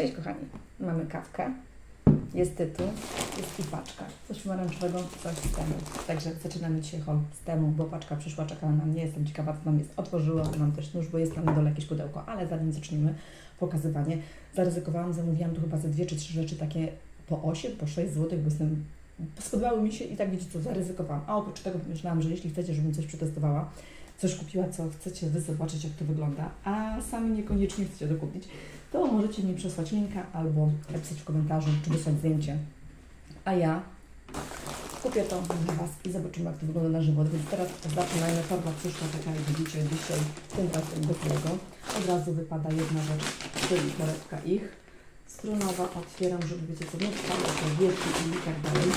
Cześć kochani, mamy kawkę, jest tytuł, jest i paczka. Coś pomarańczowego, coś z temu. Także zaczynamy dzisiaj haul z temu, bo paczka przyszła, czekała na mnie, jestem ciekawa co tam jest. Otworzyłam, mam też nóż, bo jest tam na dole jakieś pudełko, ale zanim zaczniemy pokazywanie, zaryzykowałam, zamówiłam tu chyba ze dwie czy trzy rzeczy takie po 8, po 6 zł, bo jestem, spodobały mi się i tak wiecie co, zaryzykowałam. A oprócz tego pomyślałam, że jeśli chcecie, żebym coś przetestowała, coś kupiła, co chcecie Wy zobaczyć, jak to wygląda, a sami niekoniecznie chcecie to kupić, to możecie mi przesłać linka albo napisać w komentarzu, czy wysłać zdjęcie. A ja kupię to dla Was i zobaczymy, jak to wygląda na żywo. Więc teraz zaczynajmy. Forma przyszła taka, jak widzicie, dzisiaj tym razem do tego. Od razu wypada jedna rzecz, czyli torebka ich. Strunowa otwieram, żeby wiecie co, no to wielki i tak dalej.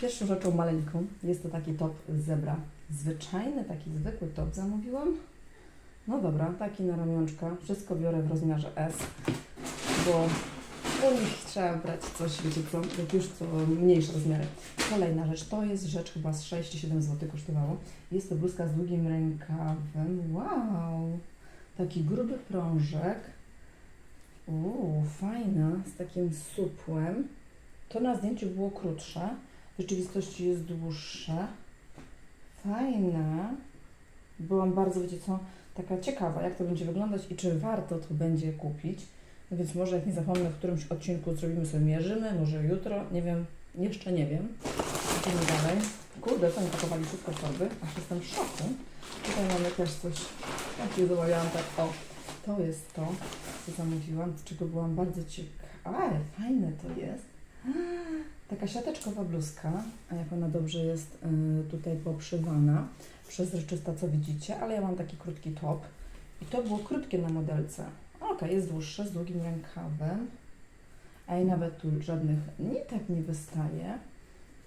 Pierwszą rzeczą maleńką jest to taki top zebra. Zwyczajny, taki zwykły top zamówiłam. No dobra, taki na ramionczka. Wszystko biorę w rozmiarze S, bo u nich trzeba brać coś, wiecie co, jak już co mniejsze rozmiary. Kolejna rzecz, to jest rzecz chyba z 6 czy 7 zł kosztowało. Jest to bluzka z długim rękawem. Wow! Taki gruby prążek. Uuu, fajna, z takim supłem. To na zdjęciu było krótsze, w rzeczywistości jest dłuższe. Fajna. Byłam bardzo, wiecie co, taka ciekawa, jak to będzie wyglądać i czy warto to będzie kupić. No więc może jak nie zapomnę, w którymś odcinku zrobimy sobie mierzymy, może jutro, nie wiem, jeszcze nie wiem. Idziemy dalej. Kurde, to mi pakowali wszystko torby, aż jestem w szoku. Tutaj mamy też coś, jak zamawiałam tak, o, to jest to, co zamówiłam, z czego byłam bardzo ciekawa. Ale fajne to jest. Taka siateczkowa bluzka, a jak ona dobrze jest y, tutaj poprzywana, przezroczysta, co widzicie, ale ja mam taki krótki top i to było krótkie na modelce. Ok, jest dłuższe, z długim rękawem, a i nawet tu żadnych nitek nie wystaje.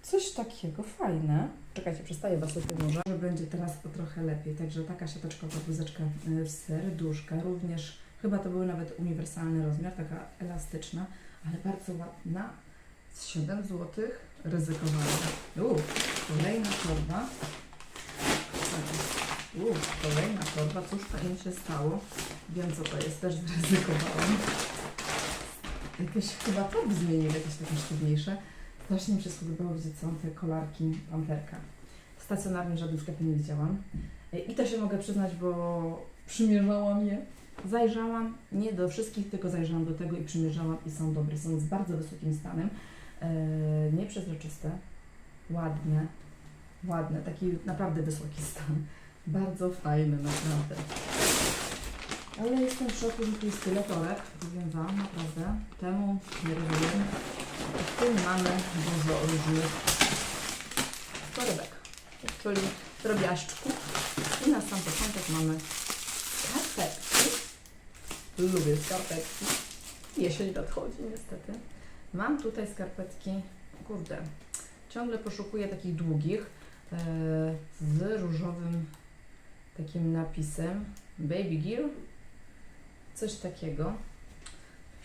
Coś takiego fajne. Czekajcie, przestaję was tutaj może, że będzie teraz trochę lepiej. Także taka siateczkowa bluzeczka y, w serduszka, również chyba to był nawet uniwersalny rozmiar, taka elastyczna, ale bardzo ładna. Z 7 zł ryzykowana. Uuu, kolejna torba. Uuu, kolejna torba. Cóż to im się stało? Wiem co to jest, też zryzykowałam. Jakieś chyba top zmienił, jakieś takie sztywniejsze. Strasznie mi się spodobało, wiecie co, te kolarki panterka. Stacjonarnie żadnym sklepie nie widziałam. I też się mogę przyznać, bo przymierzałam je. Zajrzałam, nie do wszystkich, tylko zajrzałam do tego i przymierzałam i są dobre. Są z bardzo wysokim stanem, e, nieprzezroczyste, ładne, ładne, taki naprawdę wysoki stan. Bardzo fajne, naprawdę. Ale jestem w szoku, że tu jest tyle toreb, powiem Wam, naprawdę. Temu nie rozumiem. Tym mamy dużo różnych torebek, czyli drobiażdżków. I na sam początek mamy skarpetki. Lubię skarpetki. Jesień nadchodzi niestety. Mam tutaj skarpetki, kurde, ciągle poszukuję takich długich e, z różowym takim napisem Baby Gear. Coś takiego.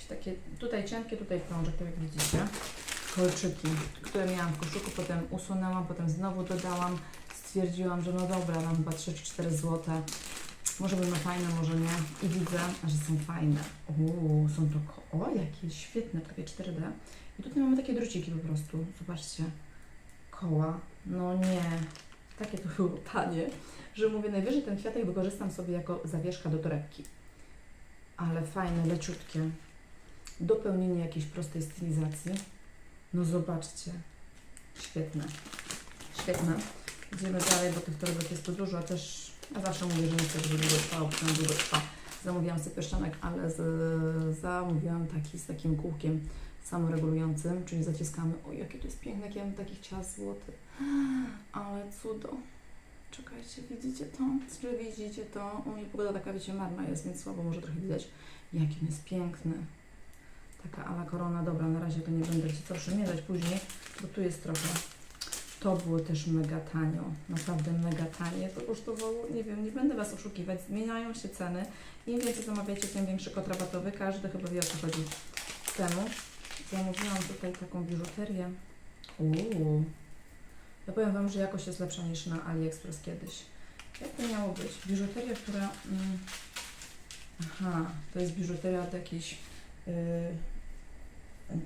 Takie, tutaj cienkie, tutaj prążek, tak jak widzicie. Kolczyki, które miałam w koszyku, potem usunęłam, potem znowu dodałam. Stwierdziłam, że no dobra, mam chyba 3-4 złote. Może będą fajne, może nie. I widzę, że są fajne. Uuu, są to, o jakie świetne, takie 4D. I tutaj mamy takie druciki po prostu, zobaczcie. Koła, no nie. Takie to było tanie, że mówię, najwyżej ten kwiatek wykorzystam sobie jako zawieszka do torebki. Ale fajne, leciutkie. Dopełnienie jakiejś prostej stylizacji. No zobaczcie. Świetne. Świetne. Idziemy dalej, bo tych torebek jest tu dużo, a też ja zawsze mówię, że nie chcę, żeby długo trwało, bo długo trwa. Zamówiłam sobie pierścionek, ale z, zamówiłam taki z takim kółkiem samoregulującym, czyli zaciskamy. O, jakie to jest piękne, jak ja bym taki chciała złoty. Ale cudo. Czekajcie, widzicie to? Czy widzicie to? U mnie pogoda taka, wiecie, marna jest, więc słabo może trochę widać. Jaki jest piękny. Taka ala korona. Dobra, na razie to nie będę Ci co przymierzać później, bo tu jest trochę. To było też mega tanio. Naprawdę mega tanie. To kosztowało, nie wiem, nie będę Was oszukiwać. Zmieniają się ceny. Im więcej zamawiacie, tym większy kod rabatowy. Każdy chyba wie o co chodzi temu. Zamówiłam tutaj taką biżuterię. Uuu. Ja powiem Wam, że jakość jest lepsza niż na AliExpress kiedyś. Jak to miało być? Biżuteria, która... Mm, aha, to jest biżuteria od jakiejś yy,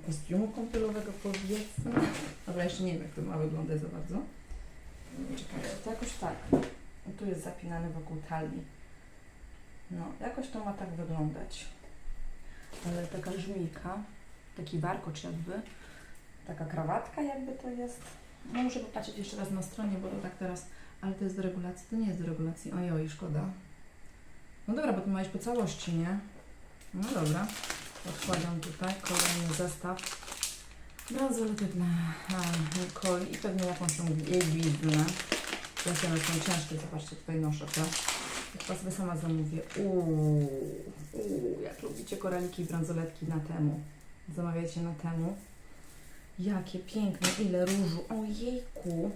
kostiumu kąpielowego powiedzmy. Dobra, jeszcze nie wiem jak to ma wyglądać za bardzo. Czekaj, to jakoś tak. Tu jest zapinany wokół talii. No, jakoś to ma tak wyglądać. Ale taka żmijka, taki warkocz jakby, taka krawatka jakby to jest. No muszę popatrzeć jeszcze raz na stronie, bo to tak teraz, ale to jest do regulacji, to nie jest do regulacji. Ojoj, szkoda. No dobra, bo tu ma iść po całości, nie? No dobra. Odkładam tutaj kolejny zestaw. Bransolety dla a, Nikoli i pewnie jakąś tą jej gwizdnę. Jakie one są ciężkie, zobaczcie, tutaj noszę to. Chyba sobie sama zamówię. Uuu, uuu, jak lubicie koraliki i bransoletki na temu. Zamawiajcie na temu. Jakie piękne, ile różu. Ojejku.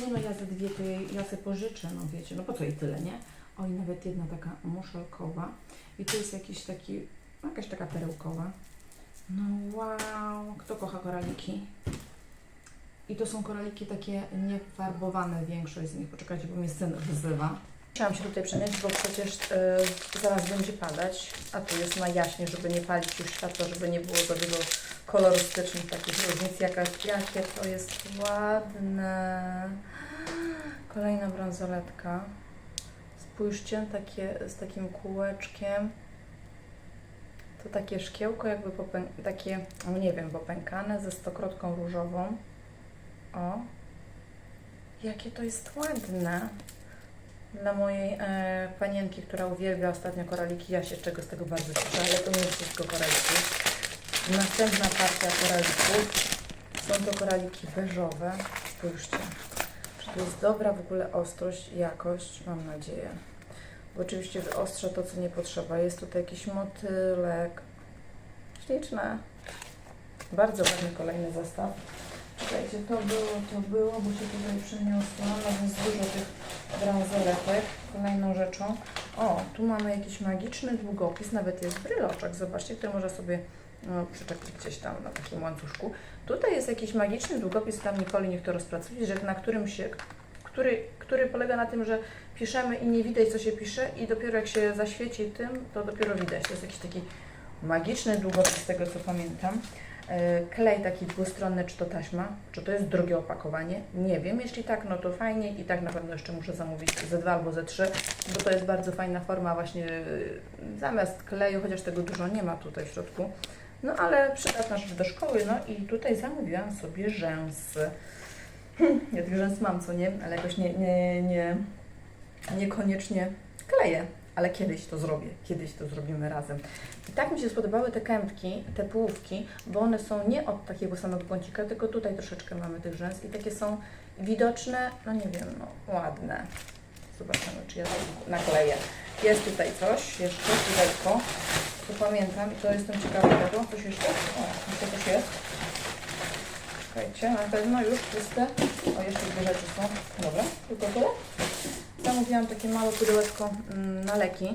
Nie no, ja ze dwie to jej, ja sobie pożyczę, no wiecie, no po co jej tyle, nie? Oj, nawet jedna taka muszelkowa. I tu jest jakiś taki, jakaś taka perełkowa. No wow, kto kocha koraliki? I to są koraliki takie niefarbowane, większość z nich. Poczekajcie, bo mnie syn wyzywa. Chciałam się tutaj przenieść, bo przecież y, zaraz będzie padać, a tu jest na jaśnie, żeby nie palić już światła, żeby nie było za wielu kolorystycznych takich różnic. Jaka, jakie to jest ładne. Kolejna bransoletka. Spójrzcie, takie z takim kółeczkiem. To takie szkiełko jakby takie, no nie wiem, popękane ze stokrotką różową. O. Jakie to jest ładne. Dla mojej e, panienki, która uwielbia ostatnio koraliki, ja się czego z tego bardzo cieszę, ale to nie jest wszystko koraliki. Następna partia koralików są to koraliki beżowe. Spójrzcie. Czy to jest dobra w ogóle ostrość, jakość? Mam nadzieję. Oczywiście wyostrzę to, co nie potrzeba. Jest tutaj jakiś motylek. Śliczne. Bardzo ładny kolejny zestaw. Czekajcie, to było, to było, bo się tutaj przeniosłam. No więc dużo tych bransoletek. Kolejną rzeczą. O, tu mamy jakiś magiczny długopis, nawet jest bryloczek, zobaczcie, który można sobie no, przyczepić gdzieś tam na takim łańcuszku. Tutaj jest jakiś magiczny długopis, tam Nikoli niech to rozpracuje, że na którym się, który, który polega na tym, że piszemy i nie widać, co się pisze i dopiero jak się zaświeci tym, to dopiero widać. To jest jakiś taki magiczny długopis, z tego co pamiętam. E, Klej taki dwustronny, czy to taśma, czy to jest drugie opakowanie, nie wiem. Jeśli tak, no to fajnie i tak na pewno jeszcze muszę zamówić ze dwa albo ze trzy, bo to jest bardzo fajna forma właśnie y, zamiast kleju, chociaż tego dużo nie ma tutaj w środku. No ale przydatna rzecz do szkoły, no i tutaj zamówiłam sobie rzęsy. Ja tych rzęs mam, co nie, ale jakoś nie, nie, nie, niekoniecznie kleję, ale kiedyś to zrobię, kiedyś to zrobimy razem. I tak mi się spodobały te kępki, te połówki, bo one są nie od takiego samego kącika, tylko tutaj troszeczkę mamy tych rzęs i takie są widoczne, no nie wiem, no ładne. Zobaczymy, czy ja to nakleję. Jest tutaj coś, jeszcze pudełko, to pamiętam i to jestem ciekawa tego. Coś jeszcze? O, jeszcze coś jest. Czekajcie, na pewno już puste. O, jeszcze dwie rzeczy są. Dobra, tylko tyle. Zamówiłam takie małe pudełeczko mm, na leki.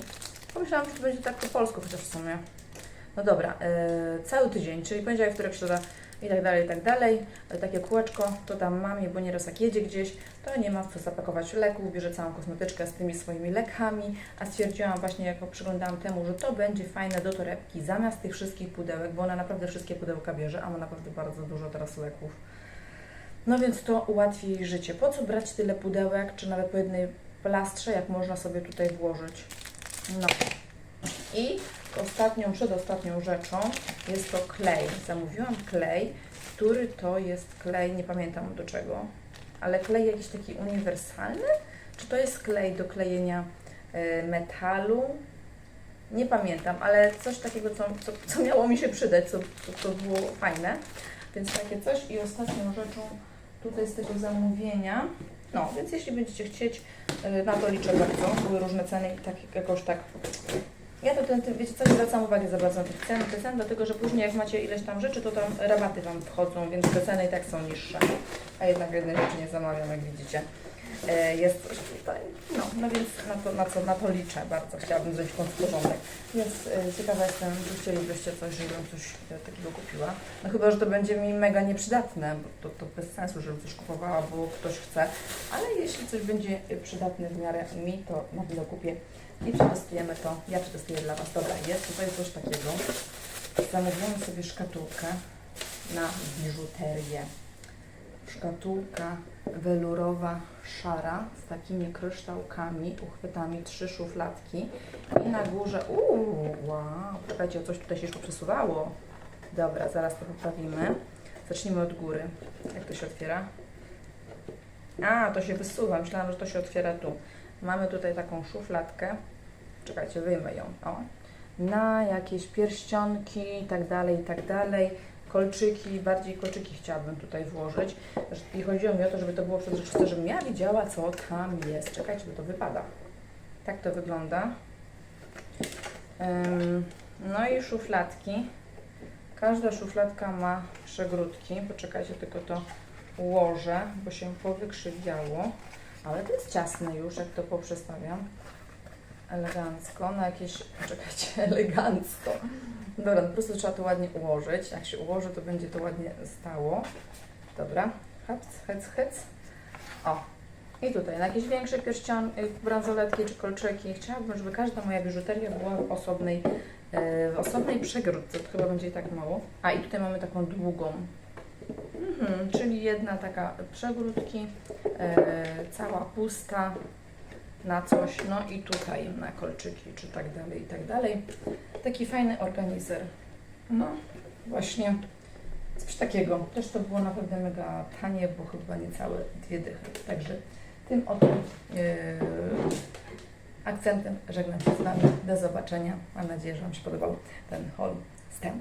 Pomyślałam, że to będzie tak po polsku, chociaż w sumie. No dobra, yy, cały tydzień, czyli poniedziałek, wtorek, środa i tak dalej, i tak dalej. E, Takie kółeczko, to tam mam bo nieraz jak jedzie gdzieś, to nie ma co zapakować leków, bierze całą kosmetyczkę z tymi swoimi lekami, a stwierdziłam właśnie, jak przyglądałam temu, że to będzie fajne do torebki zamiast tych wszystkich pudełek, bo ona naprawdę wszystkie pudełka bierze, a ma naprawdę bardzo dużo teraz leków. No więc to ułatwi jej życie. Po co brać tyle pudełek, czy nawet po jednej plastrze, jak można sobie tutaj włożyć? No. I ostatnią, przedostatnią rzeczą jest to klej. Zamówiłam klej, który to jest klej, nie pamiętam do czego, ale klej jakiś taki uniwersalny? Czy to jest klej do klejenia y, metalu? Nie pamiętam, ale coś takiego, co, co, co miało mi się przydać, co, co, było fajne. Więc takie coś. I ostatnią rzeczą tutaj z tego zamówienia. No, więc jeśli będziecie chcieć, y, na to liczę bardzo. Były różne ceny i tak jakoś tak. Ja to ten, wiecie co, zwracam uwagi za bardzo na tych cen, te cen, dlatego że później jak macie ileś tam rzeczy, to tam rabaty Wam wchodzą, więc te ceny i tak są niższe. A jednak jednej rzeczy nie zamawiam, jak widzicie. E, Jest coś tutaj, no, no więc na to, na, co, na to liczę bardzo. Chciałabym zrobić w porządek. Więc e, ciekawa jestem, czy chcielibyście coś, żebym coś e, takiego kupiła. No chyba, że to będzie mi mega nieprzydatne, bo to, to bez sensu, żebym coś kupowała, bo ktoś chce. Ale jeśli coś będzie e, przydatne w miarę mi, to na pewno kupię i przetestujemy to. Ja przetestuję dla Was. Dobra, jest tutaj coś takiego. zamówiłam sobie szkatułkę na biżuterię. Szkatułka welurowa, szara, z takimi kryształkami, uchwytami, trzy szufladki i na górze, uuu, wow, czekajcie, coś tutaj się już poprzesuwało. Dobra, zaraz to poprawimy. Zacznijmy od góry. Jak to się otwiera? A, to się wysuwa. Myślałam, że to się otwiera tu. Mamy tutaj taką szufladkę. Czekajcie, wyjmę ją. O. Na jakieś pierścionki i tak dalej, i tak dalej. Kolczyki, bardziej kolczyki chciałabym tutaj włożyć. I chodziło mi o to, żeby to było przezroczyste, żebym ja widziała, co tam jest. Czekajcie, bo to wypada. Tak to wygląda. No i szufladki. Każda szufladka ma przegródki. Poczekajcie, tylko to ułożę, bo się powykrzywiało. Ale to jest ciasne już, jak to poprzestawiam. Elegancko, na jakieś... Czekajcie, elegancko. Dobra, po prostu trzeba to ładnie ułożyć. Jak się ułoży, to będzie to ładnie stało. Dobra, hec, hec, hec. O, i tutaj na jakieś większe pierścian, y, bransoletki czy kolczyki. Chciałabym, żeby każda moja biżuteria była w osobnej, e, w osobnej przegródce. To chyba będzie i tak mało. A i tutaj mamy taką długą. Mhm, czyli jedna taka przegródki, e, cała pusta na coś, no i tutaj na kolczyki, czy tak dalej, i tak dalej. Taki fajny organizer. No, właśnie coś takiego. Też to było naprawdę mega tanie, bo chyba niecałe dwie dychy. Także tym oto yy, akcentem żegnam się z Wami. Do zobaczenia. Mam nadzieję, że Wam się podobał ten haul z temu.